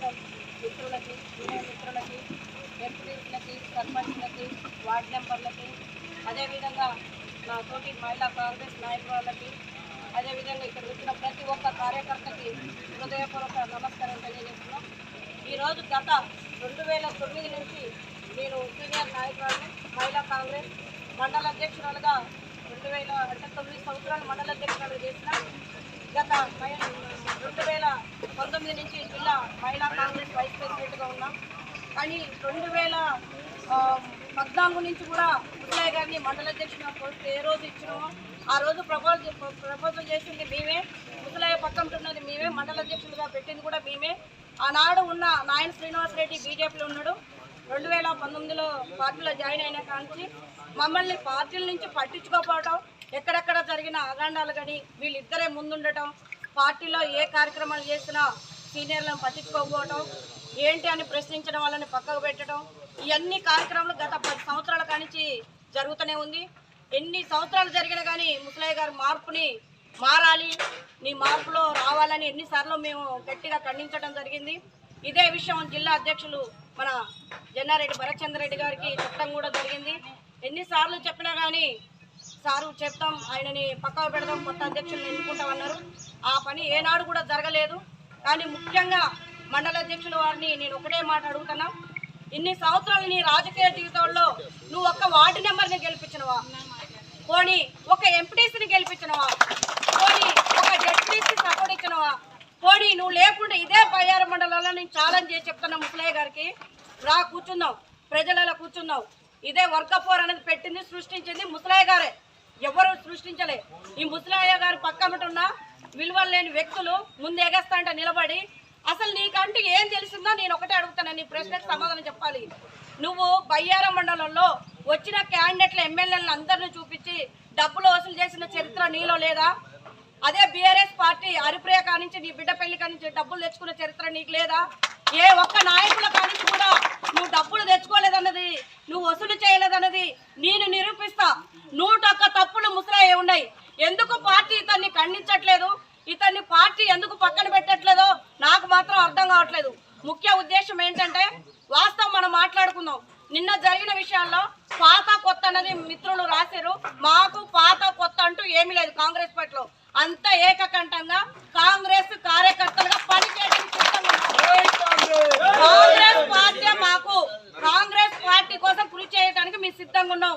మిత్రులకి జూనియర్ మిత్రులకి ఎంపీలకి సర్పంచ్లకి వార్డు మెంబర్లకి అదేవిధంగా నా తోటి మహిళా కాంగ్రెస్ నాయకురాళ్ళకి అదేవిధంగా ఇక్కడ వచ్చిన ప్రతి ఒక్క కార్యకర్తకి హృదయపూర్వక నమస్కారం తెలియజేస్తున్నాం. ఈరోజు గత రెండు వేల తొమ్మిది నుంచి నేను సీనియర్ నాయకురాలు మహిళా కాంగ్రెస్ మండల అధ్యక్షురాలుగా రెండు వేల అంటే తొమ్మిది సంవత్సరాలు మండల అధ్యక్షురాలు చేసిన గత మహిళ పంతొమ్మిది నుంచి జిల్లా మహిళా కాంగ్రెస్ వైస్ ప్రెసిడెంట్గా ఉన్నాం. కానీ రెండు వేల పద్నాలుగు నుంచి కూడా ముసలాయి గారిని మండల అధ్యక్షుడిగా పోస్ట్ ఏ రోజు ఇచ్చినామో ఆ రోజు ప్రపోజ్ ప్రపోజల్ చేసింది మేమే. ముసలాయ పక్కన ఉన్నది మేమే. మండల అధ్యక్షుడిగా పెట్టింది కూడా మేమే. ఆనాడు ఉన్న నాయన శ్రీనివాస్ రెడ్డి బీజేపీలో ఉన్నాడు. రెండు వేల పంతొమ్మిదిలో పార్టీలో జాయిన్ అయిన కాంచి మమ్మల్ని పార్టీల నుంచి పట్టించుకోకపోవడం ఎక్కడెక్కడ జరిగిన అగాండాలు కానీ వీళ్ళిద్దరే ముందుండటం పార్టీలో ఏ కార్యక్రమాలు చేసినా సీనియర్లను పట్టించుకోకపోవటం ఏంటి అని ప్రశ్నించడం వాళ్ళని పక్కకు పెట్టడం ఇవన్నీ కార్యక్రమాలు గత పది సంవత్సరాల కానించి జరుగుతూనే ఉంది. ఎన్ని సంవత్సరాలు జరిగినా కానీ ముసలయ్య గారి మార్పుని మారాలి నీ మార్పులో రావాలని ఎన్నిసార్లు మేము గట్టిగా ఖండించడం జరిగింది. ఇదే విషయం జిల్లా అధ్యక్షులు మన జన్నారెడ్డి భరత్చంద్ర గారికి చెప్పడం కూడా జరిగింది. ఎన్నిసార్లు చెప్పినా కానీ సారు చెప్తాం ఆయనని పక్కకు పెడదాం కొత్త అధ్యక్షులను ఎన్నుకుంటామన్నారు. ఆ పని ఏనాడు కూడా జరగలేదు. కానీ ముఖ్యంగా మండల అధ్యక్షుల వారిని నేను ఒకటే మాట అడుగుతున్నా. ఇన్ని సంవత్సరాలు నీ రాజకీయ జీవితంలో నువ్వు ఒక్క వార్డు నెంబర్ని గెలిపించినవా? పోనీ ఒక ఎంపీటీసీని గెలిపించినవా? పోనీ ఒక జడ్పీసీ సపోర్ట్ ఇచ్చినవా? పోనీ నువ్వు లేకుండా ఇదే బయ్యార మండలంలో నేను ఛాలెంజ్ చేసి చెప్తున్నా ముసలయ్య గారికి. రా కూర్చున్నావు ప్రజలలో కూర్చున్నావు ఇదే వర్కపోర్ అనేది పెట్టింది సృష్టించింది ముసలయ్య గారే. ఎవరు సృష్టించలే. ఈ ముసలయ్య గారు పక్కమటున్న విలువలు లేని వ్యక్తులు ముందు ఎగస్తాంట నిలబడి అసలు నీకంటే ఏం తెలిసిందో నేను ఒకటే అడుగుతాను నీ ప్రశ్నకు సమాధానం చెప్పాలి. నువ్వు బయ్యారం మండలంలో వచ్చిన క్యాండిడేట్ల ఎమ్మెల్యేలను అందరిని చూపించి డబ్బులు వసూలు చేసిన చరిత్ర నీలో లేదా? అదే బీఆర్ఎస్ పార్టీ హరిప్రియ కానించి నీ బిడ్డ పెళ్ళి కానించి డబ్బులు తెచ్చుకున్న చరిత్ర నీకు లేదా? ఏ ఒక్క నాయకుల కానించి కూడా నువ్వు డబ్బులు తెచ్చుకోలేదన్నది నువ్వు వసూలు చేయలేదన్నది నేను నిరూపిస్తా. నూట ఒక్క తప్పులు ముసరాయి ఉన్నాయి. ఎందుకు పార్టీ ఇతన్ని ఖండించట్లేదు? ఇతన్ని పార్టీ ఎందుకు పక్కన పెట్టట్లేదో నాకు మాత్రం అర్థం కావట్లేదు. ముఖ్య ఉద్దేశం ఏంటంటే వాస్తవం మనం మాట్లాడుకుందాం. నిన్న జరిగిన విషయాల్లో పాత కొత్త అన్నది మిత్రులు రాశారు. మాకు పాత కొత్త అంటూ ఏమీ లేదు కాంగ్రెస్ పార్టీలో అంత ఏకకంఠంగా కాంగ్రెస్ కార్యకర్తలుగా పనిచేయడానికి కాంగ్రెస్ పార్టీ మాకు. కాంగ్రెస్ పార్టీ కోసం కృషి చేయడానికి మేము సిద్ధంగా ఉన్నాం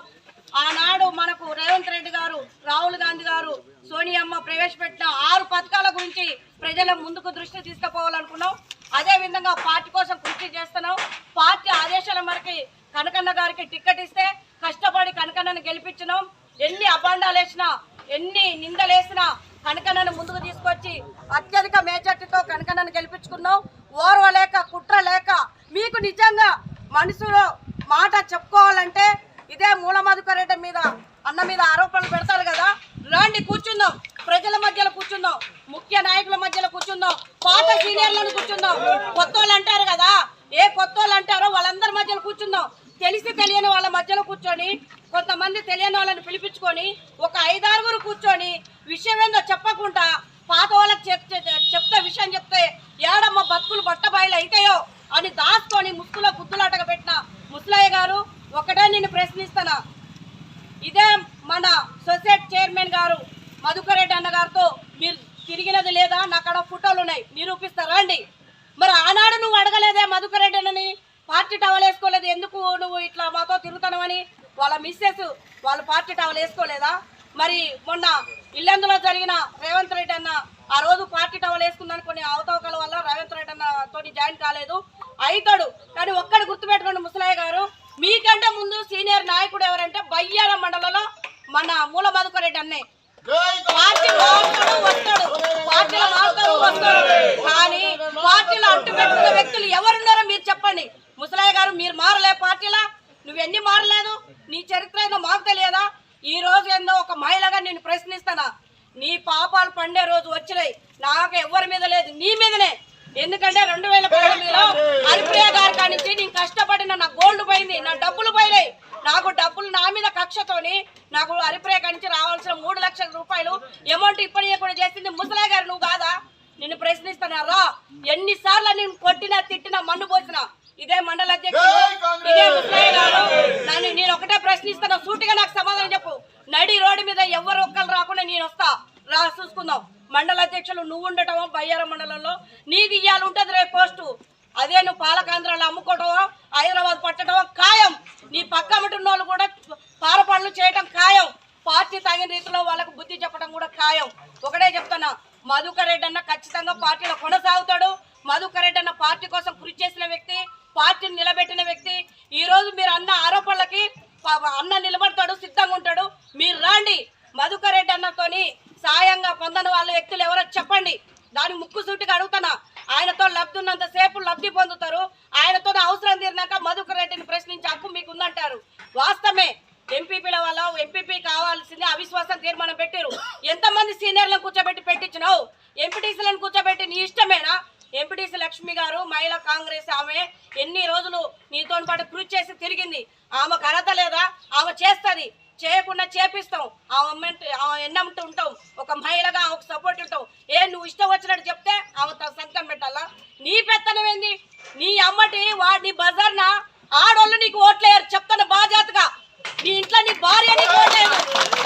ఆనాడు మనకు రేవంత్ రెడ్డి గారు రాహుల్ గాంధీ గారు సోనియమ్మ ప్రవేశపెట్టిన ఆరు పథకాల గురించి ప్రజల ముందుకు దృష్టి తీసుకుపోవాలనుకున్నాం. అదే విధంగా పార్టీ కోసం కృషి చేస్తున్నాం. పార్టీ ఆదేశాల మేరకు కనకన్న గారికి టిక్కెట్ ఇస్తే కష్టపడి కనకన్నను గెలిపించినాం. ఎన్ని అబాండాలు వేసినా ఎన్ని నిందలేసినా కనకన్నను ముందుకు తీసుకొచ్చి అత్యధిక మేజార్టీతో కనకన్నను గెలిపించుకున్నాం. ఓర్వలేక కుట్ర లేక మీకు నిజంగా మనసులో మాట చెప్పుకోవాలంటే ఇదే మూలమధుకర్ రెడ్డి మీద అన్న మీద ఆరోపణలు పెడతారు కదా రాండి కూర్చుందాం ప్రజల మధ్యలో కూర్చుందాం ముఖ్య నాయకుల మధ్యలో కూర్చుందాం పాత సీనియర్లను కూర్చుందాం. కొత్త వాళ్ళు అంటారు కదా ఏ కొత్త వాళ్ళు అంటారో వాళ్ళందరి మధ్యలో కూర్చుందాం. తెలిసి తెలియని వాళ్ళ మధ్యలో కూర్చొని కొంతమంది తెలియని వాళ్ళని పిలిపించుకొని ఒక ఐదారుగురు కూర్చొని విషయం ఏందో చెప్పకుండా పాత వాళ్ళకి చెప్ చెప్తే విషయం చెప్తే ఏడమ్మ బతుకులు బట్టబాయిలు అయితాయో అని దాచుకొని ముసుగులో గుద్దులాటగా పెట్టిన ముసలయ్య గారు ఒకటే నేను ప్రశ్నిస్తాను ఇదే మన సొసైటీ చైర్మన్ గారు మధుకర్ రెడ్డి అన్న గారితో తిరిగినది లేదా? నాకడ ఫోటోలు ఉన్నాయి. నిరూపిస్తా రండి. మరి ఆనాడు నువ్వు అడగలేదే మధుకర్ రెడ్డి పార్టీ టవల్ వేసుకోలేదు. ఎందుకు నువ్వు ఇట్లా మాతో తిరుగుతానవని వాళ్ళ మిస్సెస్ వాళ్ళు పార్టీ టవల్ వేసుకోలేదా? మరి మొన్న ఇల్లెందులో జరిగిన రేవంత్ రెడ్డి అన్న ఆ రోజు పార్టీ టవల్ వేసుకుందని కొన్ని అవతవకల వల్ల రేవంత్ రెడ్డి అన్న తోటి జాయిన్ కాలేదు. అవుతాడు కానీ ఒక్కడు గుర్తుపెట్టుకోండి ముసలయ్య గారు. మీకంటే ముందు సీనియర్ నాయకుడు ఎవరంటే బయ్యాల మండలంలో మన మూల మధుకర్ రెడ్డి అన్నే. పార్టీ మారుతాడు వస్తాడు. పార్టీలో వస్తాడు. కానీ పార్టీలో అంటు పెట్టుకున్న వ్యక్తులు ఎవరున్నారో మీరు చెప్పండి. ముసలాయ్య గారు మీరు మారలే పార్టీలా? నువ్వెన్ని మారలేదు? నీ చరిత్ర ఏదో మాకు తెలియదా? ఈ రోజు ఏందో ఒక మహిళగా నేను ప్రశ్నిస్తానా? నీ పాపాలు పండే రోజు వచ్చినాయి. నాకు ఎవరి మీద లేదు నీ మీదనే. ఎందుకంటే రెండు వేల పంతొమ్మిదిలో హరిప్రియ గారి కానించి నేను కష్టపడిన నా గోల్డ్ పోయింది నా డబ్బులు పోయినాయి. నాకు డబ్బులు నా మీద కక్షతోని నాకు హరిప్రియ కానించి రావాల్సిన మూడు లక్షల రూపాయలు అమౌంట్ ఇప్పటికే కూడా చేసింది ముసలయ్య గారు నువ్వు కాదా? నిన్ను ప్రశ్నిస్తానా రా. ఎన్నిసార్లు నేను కొట్టినా తిట్టినా మన్ను పోసినా ఇదే మండల అధ్యక్షుడు ఇదే ముసలయ్య గారు. నన్ను నేను ఒకటే ప్రశ్నిస్తాను సూటిగా నాకు సమాధానం చెప్పు. నడి రోడ్డు మీద ఎవరు ఒక్కరు రాకుండా నేను వస్తా. రా చూసుకుందాం. మండల అధ్యక్షులు నువ్వు ఉండటమో? బయ్యారం మండలంలో. నీది ఇయ్యాలి ఉంటుంది రేపు పోస్టు. అదే నువ్వు పాలకాంధ్రాలు అమ్ముకోవటమో? హైదరాబాద్ పట్టడమో ఖాయం నీ పక్క ఉన్న వాళ్ళు కూడా పార పనులు చేయటం ఖాయం పార్టీ తగిన రీతిలో వాళ్ళకు బుద్ధి చెప్పడం కూడా ఖాయం. ఒకటే చెప్తున్నా మధుకర్ రెడ్డి అన్న ఖచ్చితంగా పార్టీలో కొనసాగుతాడు. మధుకర్ రెడ్డి అన్న పార్టీ కోసం కృషి చేసిన వ్యక్తి పార్టీని నిలబెట్టిన వ్యక్తి. ఈ రోజు మీరు అన్న ఆరోపణలకి అన్న నిలబడతాడు సిద్ధంగా ఉంటాడు. మీరు రాండి. మధుకర్ రెడ్డి అన్నతోని సాయంగా పొందని వాళ్ళ వ్యక్తులు ఎవరో చెప్పండి. దాని ముక్కు సూటిగా అడుగుతున్నా. ఆయనతో లబ్ధి ఉన్నంత సేపు లబ్ధి పొందుతారు. ఆయనతో అవసరం తీరినాక మధుకర్ రెడ్డిని ప్రశ్నించే హక్కు మీకు ఉందంటారు వాస్తవమే. ఎంపీల వల్ల ఎంపీపీ కావాల్సింది అవిశ్వాసం తీర్మానం పెట్టారు ఎంతమంది సీనియర్లను కూర్చోబెట్టి పెట్టించినావు? ఎంపీటీసీలను కూర్చోబెట్టి నీ ఇష్టమేనా? ఎంపీటీసీ లక్ష్మి గారు మహిళా కాంగ్రెస్ ఆమె ఎన్ని రోజులు నీతో పాటు కృషి చేసి తిరిగింది. ఆమె అర్హత లేదా? ఆమె చేస్తుంది. చేయకుండా చేపిస్తాం. ఆ అమ్మంటే ఆమె ఉంటాం. ఒక మహిళగా ఒక సపోర్ట్ ఉంటాం. ఏ నువ్వు ఇష్టం వచ్చినట్టు చెప్తే ఆమె తన సంతకం పెట్టాలా? నీ పెత్తనం ఏంది? నీ అమ్మటి వాడిని బజార్న ఆడోళ్ళు నీకు ఓట్లేయారు చెప్తాను బాజాతగా నీ ఇంట్లో నీ భార్య నీకు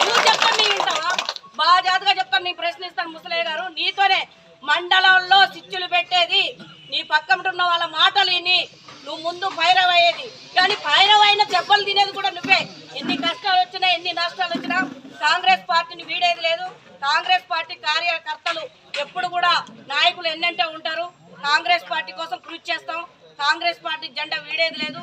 నువ్వు చెప్పండి నీ ఉంటావా బాగా జాతగా చెప్తాను నీ ప్రశ్నిస్తాను ముసలయ్య గారు. నీతోనే మండలంలో చిచ్చులు పెట్టేది. నీ పక్కన వాళ్ళ మాటలు విని నువ్వు ముందు భైరవ్ అయ్యేది. కానీ భైరవ్ అయిన దెబ్బలు తినేది కూడా నువ్వే. ఎన్ని కష్టాలు వచ్చినా ఎన్ని నష్టాలు వచ్చినా కాంగ్రెస్ పార్టీని వీడేది లేదు. కాంగ్రెస్ పార్టీ కార్యకర్తలు ఎప్పుడు కూడా నాయకులు ఎన్నంటే ఉంటారు. కాంగ్రెస్ పార్టీ కోసం కృషి చేస్తాం. కాంగ్రెస్ పార్టీ జెండా వీడేది లేదు.